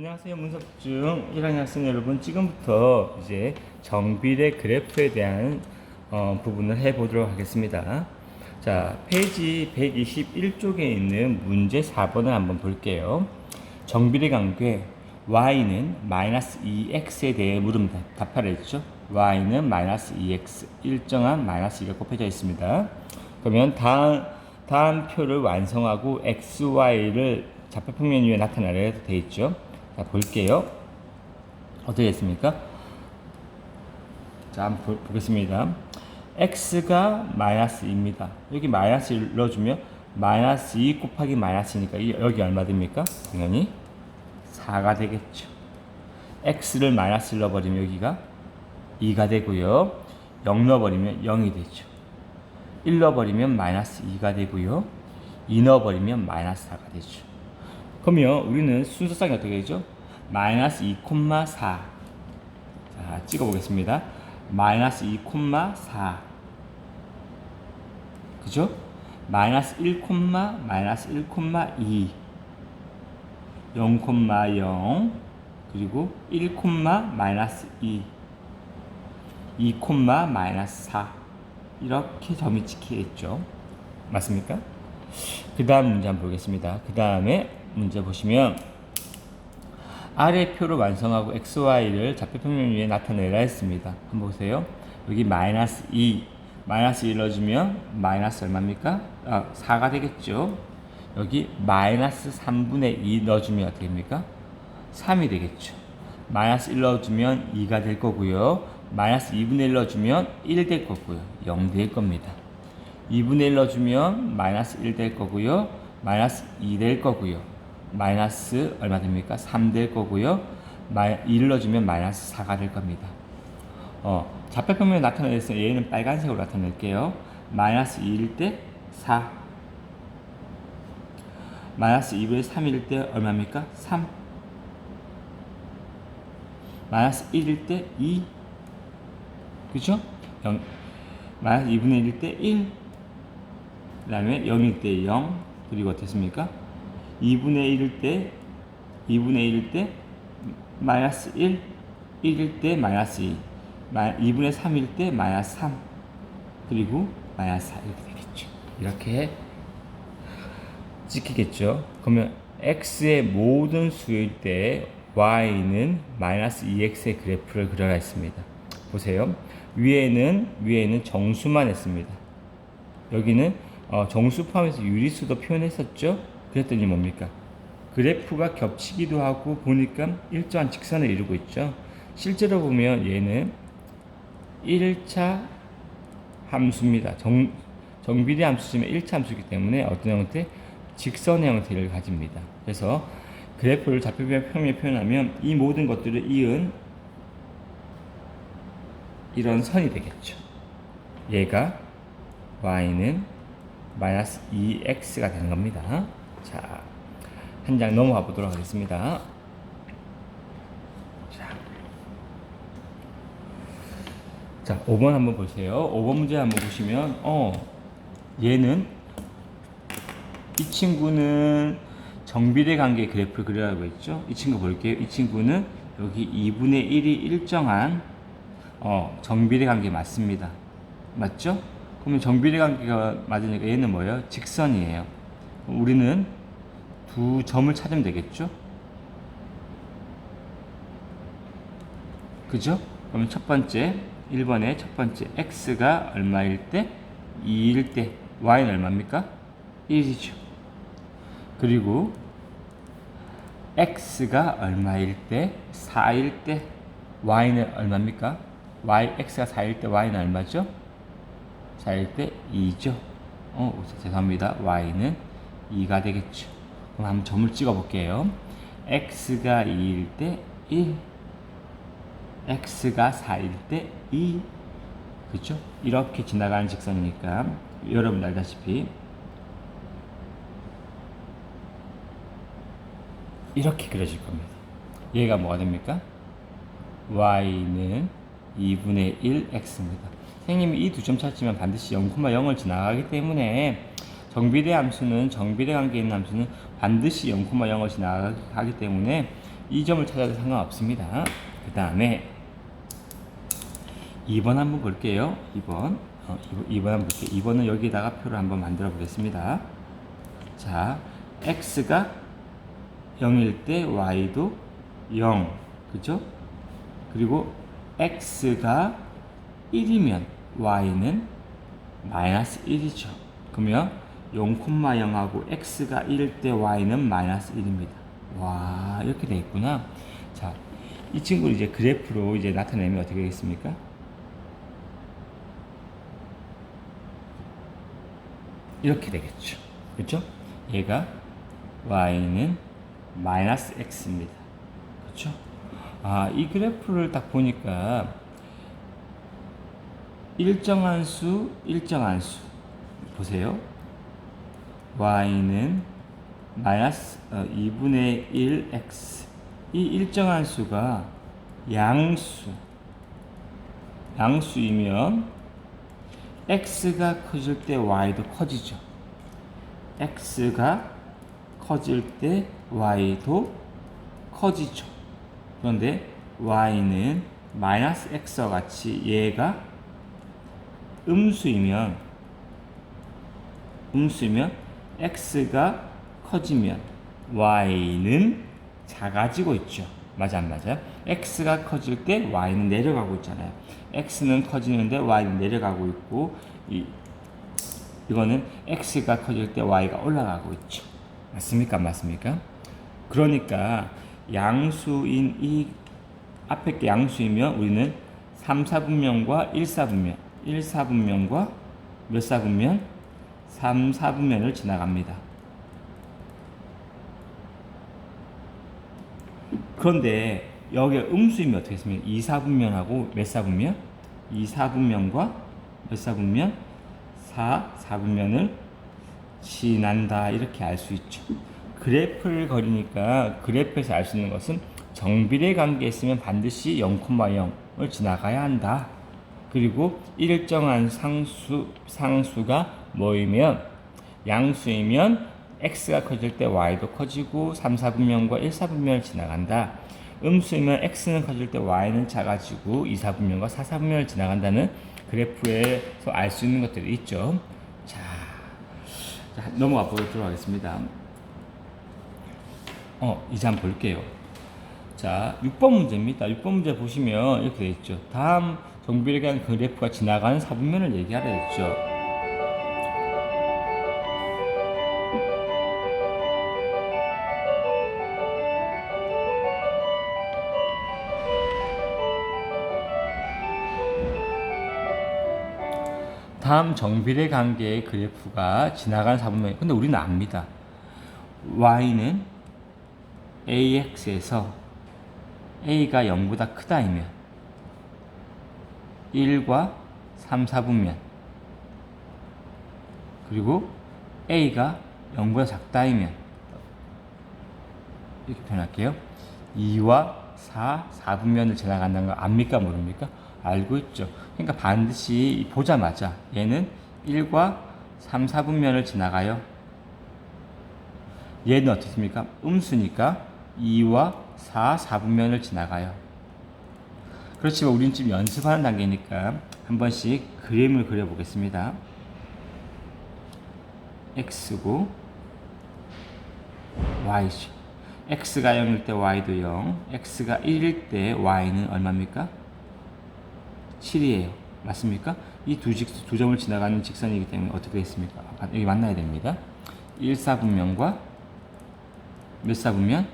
안녕하세요. 문석중 1학년 학생 여러분. 지금부터 이제 정비례 그래프에 대한 어, 부분을 해보도록 하겠습니다. 자, 페이지 121쪽에 있는 문제 4번을 한번 볼게요. 정비례 관계 y는 마이너스 2x에 대해 답- 답하라 했죠. y는 마이너스 2x 일정한 마이너스 2가 곱해져 있습니다. 그러면 다음 다음 표를 완성하고 x, y를 좌표평면 위에 나타내려 되어 있죠. 자 볼게요. 어떻게 했습니까? 자 한번 보- 보겠습니다. x가 마이너스 2입니다. 여기 마이너스 1 넣어주면 마이너스 2 곱하기 마이너스니까 이- 여기 얼마 됩니까? 당연히 4가 되겠죠. x를 마이너스 넣어버리면 여기가 2가 되고요. 0 넣어버리면 0이 되죠. 1 넣어버리면 마이너스 2가 되고요. 2 넣어버리면 마이너스 4가 되죠. 그러면 우리는 순서상이 어떻게 되죠? 마이너스 2,4 자 찍어보겠습니다. 마이너스 2,4 그죠? 마이너스 1, 마이너스 1,2 0,0 그리고 1, 마이너스 2 2, 마이너스 4 이렇게 점이 찍히겠죠. 맞습니까? 그 다음 문제 한번 보겠습니다. 그 다음에 문제 보시면 아래 표를 완성하고 x, y를 좌표평면 위에 나타내라 했습니다. 한번 보세요. 여기 마이너스 2, 마이너스 1 넣어주면 마이너스 얼마입니까? 아, 4가 되겠죠. 여기 마이너스 3분의 2 넣어주면 어떻게 됩니까? 3이 되겠죠. 마이너스 1 넣어주면 2가 될 거고요. 마이너스 2분의 1 넣어주면 1 될 거고요. 0 될 겁니다. 2분의 1 넣어주면 마이너스 1 될 거고요. 마이너스 2 될 거고요. 마이너스 얼마 됩니까? 3 될 거고요. 마이, 2를 넣어주면 마이너스 4가 될 겁니다. 어, 좌표평면에 나타내서 얘는 빨간색으로 나타낼게요. 마이너스 2일 때 4. 마이너스 2분의 3일 때 얼마입니까? 3. 마이너스 1일 때 2. 그죠? 0, 마이너스 2분의 1일 때 1. 그 다음에 0일 때 0. 그리고 어떻습니까? 2분의 1일 때 2분의 1일 때 마이너스 1. 1일 때 마이너스 2. 2분의 3일 때 마이너스 3. 그리고 마이너스 4 이렇게 되겠죠. 이렇게 찍히겠죠. 그러면 x의 모든 수일 때 y는 마이너스 2x의 그래프를 그려라 했습니다. 보세요. 위에는 위에는 정수만 했습니다. 여기는 어, 정수 포함해서 유리수도 표현했었죠. 그랬더니 뭡니까? 그래프가 겹치기도 하고 보니까 일정한 직선을 이루고 있죠. 실제로 보면 얘는 1차 함수입니다. 정, 정비례 함수지만 1차 함수이기 때문에 어떤 형태? 직선의 형태를 가집니다. 그래서 그래프를 좌표평면에 표현하면 이 모든 것들을 이은 이런 선이 되겠죠. 얘가 y는 마이너스 2x가 되는 겁니다. 자, 한 장 넘어가 보도록 하겠습니다. 자, 자, 5번 한번 보세요. 5번 문제 한번 보시면, 어, 얘는 이 친구는 정비례 관계 그래프를 그려라고 했죠. 이 친구 볼게요. 이 친구는 여기 2분의 1이 일정한 어, 정비례 관계 맞습니다. 맞죠? 그러면 정비례 관계가 맞으니까 얘는 뭐예요? 직선이에요. 우리는 두 점을 찾으면 되겠죠? 그죠? 그러면 첫 번째 1번에 첫 번째 x가 얼마일 때 2일 때 y는 얼마입니까? 1이죠. 그리고 x가 얼마일 때 4일 때 y는 얼마입니까? y x가 4일 때 y는 얼마죠? 4일 때 2죠. 어, 죄송합니다. y는 2가 되겠죠. 그럼 한번 점을 찍어 볼게요. x가 2일 때 1, x가 4일 때 2. 그죠? 이렇게 지나가는 직선이니까 여러분 알다시피 이렇게 그려질 겁니다. 얘가 뭐가 됩니까? y는 2분의 1x입니다. 선생님이 이 두 점 찾지만 반드시 0,0을 지나가기 때문에 정비례 함수는 정비례 관계에 있는 함수는 반드시 0,0을 지나가기 때문에 이 점을 찾아도 상관없습니다. 그 다음에 2번 한번 볼게요. 2번. 어, 2번, 2번 한번 볼게요. 2번은 여기다가 표를 한번 만들어 보겠습니다. 자, x가 0일 때 y도 0. 그죠? 그리고 x가 1이면 y는 마이너스 1이죠. 그러면 0,0하고 x가 1일 때 y는 마이너스 1입니다. 와, 이렇게 돼 있구나. 자, 이 친구를 이제 그래프로 이제 나타내면 어떻게 되겠습니까? 이렇게 되겠죠. 그렇죠? 얘가 y는 마이너스 x입니다. 그렇죠? 아, 이 그래프를 딱 보니까 일정한 수, 일정한 수. 보세요. y는 마이너스 어, 2분의 1x. 이 일정한 수가 양수. 양수이면 x가 커질 때 y도 커지죠. x가 커질 때 y도 커지죠. 그런데 y는 마이너스 x와 같이 얘가 음수이면 음수이면 x가 커지면 y는 작아지고 있죠. 맞아 안 맞아요? x가 커질 때 y는 내려가고 있잖아요. x는 커지는데 y는 내려가고 있고 이 이거는 x가 커질 때 y가 올라가고 있죠. 맞습니까? 맞습니까? 그러니까 양수인 이 앞에 게 양수이면 우리는 3, 4분면과 1, 4분면 1, 4분면과 몇 4분면? 3, 4분면을 지나갑니다. 그런데 여기 음수이면 어떻게 했습니까? 2, 4분면하고 몇 4분면? 2, 4분면과 몇 4분면? 4, 4분면을 지난다 이렇게 알 수 있죠. 그래프를 그리니까 그래프에서 알 수 있는 것은 정비례 관계에 있으면 반드시 0,0을 지나가야 한다. 그리고 일정한 상수 상수가 모이면 양수이면 x가 커질 때 y도 커지고 3, 4분면과 1, 4분면을 지나간다. 음수이면 x는 커질 때 y는 작아지고 2, 4분면과 4, 4분면을 지나간다는 그래프에서 알 수 있는 것들이 있죠. 자, 자 넘어가 보도록 하겠습니다. 어, 이제 한번 볼게요. 자, 6번 문제입니다. 6번 문제 보시면 이렇게 되어 있죠. 다음 정비례관 그래프가 지나가는 4분면을 얘기하라 했죠. 다음 정비례 관계의 그래프가 지나가는 4분면 근데 우리는 압니다. y는 ax에서 a가 0보다 크다이면 1과 3, 4분면 그리고 a가 0보다 작다이면 이렇게 표현할게요. 2와 4, 4분면을 지나간다는 거 압니까 모릅니까? 알고 있죠. 그러니까 반드시 보자마자 얘는 1과 3, 4분면을 지나가요. 얘는 어떻습니까? 음수니까 2와 4, 4분면을 지나가요. 그렇지만 우리는 지금 연습하는 단계니까 한 번씩 그림을 그려보겠습니다. x고 y죠. x가 0일 때 y도 0, x가 1일 때 y는 얼마입니까? 7이에요. 맞습니까? 이 두 직, 두 점을 지나가는 직선이기 때문에 어떻게 됐습니까? 아, 여기 만나야 됩니다. 1, 4분면과 몇 4분면?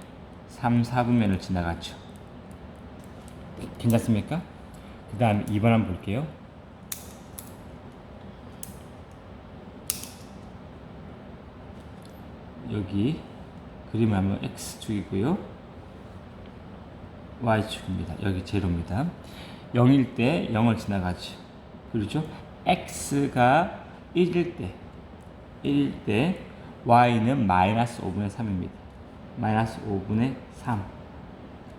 3, 4분면을 지나갔죠. 괜찮습니까? 그 다음 2번 한번 볼게요. 여기 그림을 하면 X축이고요. Y축입니다. 여기 제로입니다. 0일 때 0을 지나가죠. 그렇죠? X가 1일 때 1일 때 Y는 마이너스 5분의 3입니다. 마이너스 5분의 3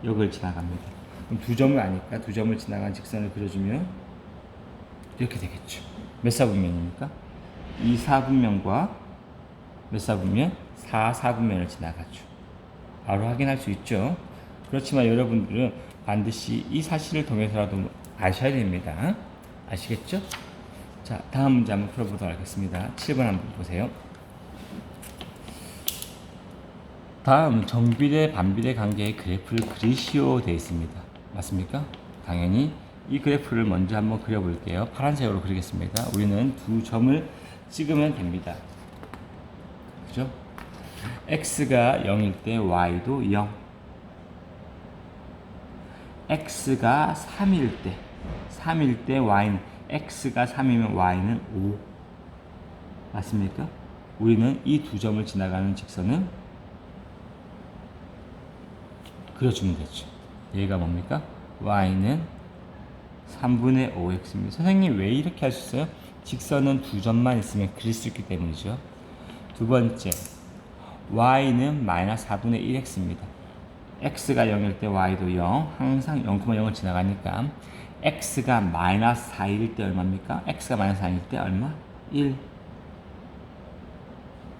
여기를 지나갑니다. 그럼 두 점을 아니까 두 점을 지나간 직선을 그려주면 이렇게 되겠죠. 몇 사분면입니까? 2 사분면과 몇 사분면? 4 사분면을 지나가죠. 바로 확인할 수 있죠. 그렇지만 여러분들은 반드시 이 사실을 통해서라도 아셔야 됩니다. 아시겠죠? 자, 다음 문제 한번 풀어보도록 하겠습니다. 7번 한번 보세요. 다음 정비례 반비례 관계의 그래프를 그리시오 되어 있습니다. 맞습니까? 당연히 이 그래프를 먼저 한번 그려볼게요. 파란색으로 그리겠습니다. 우리는 두 점을 찍으면 됩니다. 그죠? x가 0일 때 y도 0. x가 3일 때 3일 때 y는 x가 3이면 y는 5. 맞습니까? 우리는 이 두 점을 지나가는 직선은 그려주면 되죠. 얘가 뭡니까? y는 3분의 5x입니다. 선생님 왜 이렇게 있어요? 직선은 두 점만 있으면 그릴 수 있기 때문이죠. 두 번째, y는 마이너스 4분의 1x입니다. x가 0일 때 y도 0, 항상 0,0을 지나가니까 x가 마이너스 4일 때 얼마입니까? x가 마이너스 4일 때 얼마? 1.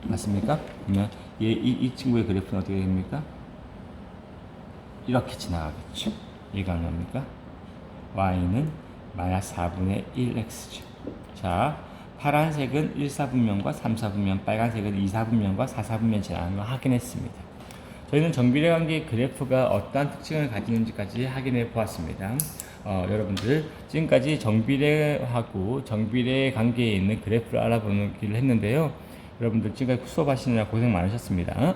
맞습니까? 그러면 얘, 이, 이 친구의 그래프는 어떻게 됩니까? 이렇게 지나가겠죠. 얼마입니까? y는 마이너스 4분의 1x죠. 자, 파란색은 1, 4분면과 3, 4분면, 빨간색은 2, 4분면과 4, 4분면 지나가는 거 확인했습니다. 저희는 정비례 관계의 그래프가 어떠한 특징을 가지는지까지 확인해 보았습니다. 어, 여러분들 지금까지 정비례하고 정비례 관계에 있는 그래프를 알아보는 길을 했는데요. 여러분들 지금까지 수업하시느라 고생 많으셨습니다.